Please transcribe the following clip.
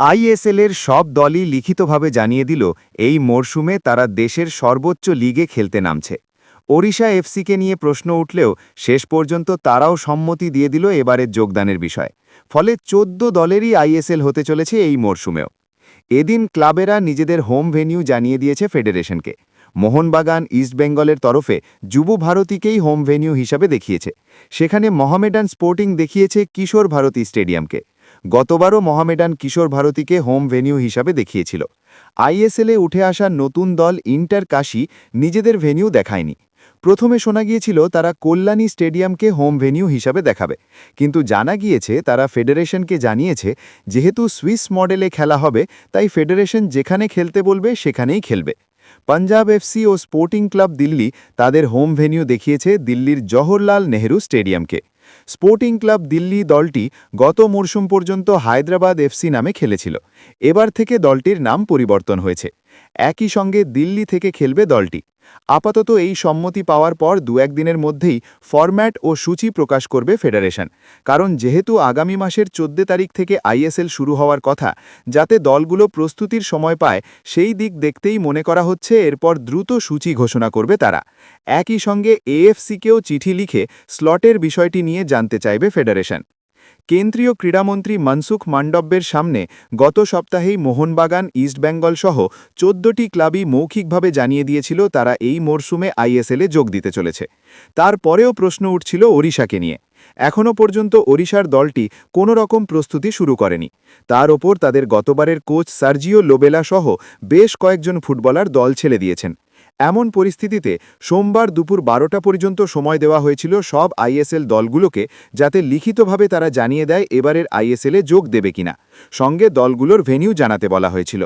আইএসএলের সব দলই লিখিতভাবে জানিয়ে দিল, এই মরশুমে তারা দেশের সর্বোচ্চ লিগে খেলতে নামছে। ওড়িশা এফসিকে নিয়ে প্রশ্ন উঠলেও শেষ পর্যন্ত তারাও সম্মতি দিয়ে দিল এবারের যোগদানের বিষয়। ফলে চোদ্দ দলেরই আইএসএল হতে চলেছে এই মরশুমেও। এদিন ক্লাবেরা নিজেদের হোম ভেন্যু জানিয়ে দিয়েছে ফেডারেশনকে। মোহনবাগান ইস্টবেঙ্গলের তরফে যুব ভারতীকেই হোম ভেন্যু হিসাবে দেখিয়েছে। সেখানে মহামেডান স্পোর্টিং দেখিয়েছে কিশোর ভারতী স্টেডিয়ামকে। গতবারও মহামেডান কিশোর ভারতীকে হোম ভেন্যু হিসাবে দেখিয়েছিল। আইএসএলে উঠে আসা নতুন দল ইন্টার কাশি নিজেদের ভেন্যু দেখায়নি। প্রথমে শোনা গিয়েছিল, তারা কল্যাণী স্টেডিয়ামকে হোম ভেন্যু হিসাবে দেখাবে। কিন্তু জানা গিয়েছে, তারা ফেডারেশনকে জানিয়েছে, যেহেতু সুইস মডেলে খেলা হবে, তাই ফেডারেশন যেখানে খেলতে বলবে, সেখানেই খেলবে। পাঞ্জাব এফসি ও স্পোর্টিং ক্লাব দিল্লি তাদের হোম ভেন্যু দেখিয়েছে দিল্লির জওহরলাল নেহরু স্টেডিয়ামকে। স্পোর্টিং ক্লাব দিল্লি দলটি গত মরশুম পর্যন্ত হায়দ্রাবাদ এফসি নামে খেলেছিল। এবার থেকে দলটির নাম পরিবর্তন হয়েছে। একই সঙ্গে দিল্লি থেকে খেলবে দলটি। আপাতত এই সম্মতি পাওয়ার পর দু একদিনের মধ্যেই ফরম্যাট ও সূচি প্রকাশ করবে ফেডারেশন। কারণ যেহেতু আগামী মাসের চোদ্দ তারিখ থেকে আইএসএল শুরু হওয়ার কথা, যাতে দলগুলো প্রস্তুতির সময় পায়, সেই দিক দেখতেই মনে করা হচ্ছে এরপর দ্রুত সূচি ঘোষণা করবে তারা। একই সঙ্গে এএফসিকেও চিঠি লিখে স্লটের বিষয়টি নিয়ে জানতে চাইবে ফেডারেশন। কেন্দ্রীয় ক্রীড়ামন্ত্রী মনসুখ মান্ডব্যের সামনে গত সপ্তাহেই মোহনবাগান ইস্টবেঙ্গল সহ চোদ্দটি ক্লাবই মৌখিকভাবে জানিয়ে দিয়েছিল তারা এই মরশুমে আইএসএলে যোগ দিতে চলেছে। তারপরেও প্রশ্ন উঠছিল ওড়িশাকে নিয়ে। এখনও পর্যন্ত ওড়িশার দলটি কোনো রকম প্রস্তুতি শুরু করেনি। তার ওপর তাদের গতবারের কোচ সার্জিও লোবেলা সহ বেশ কয়েকজন ফুটবলার দল ছেড়ে দিয়েছেন। এমন পরিস্থিতিতে সোমবার দুপুর বারোটা পর্যন্ত সময় দেওয়া হয়েছিল সব আইএসএল দলগুলোকে যাতে লিখিতভাবে তারা জানিয়ে দেয় এবারের আইএসএলে যোগ দেবে কিনা। সঙ্গে দলগুলোর ভেনিউ জানাতে বলা হয়েছিল।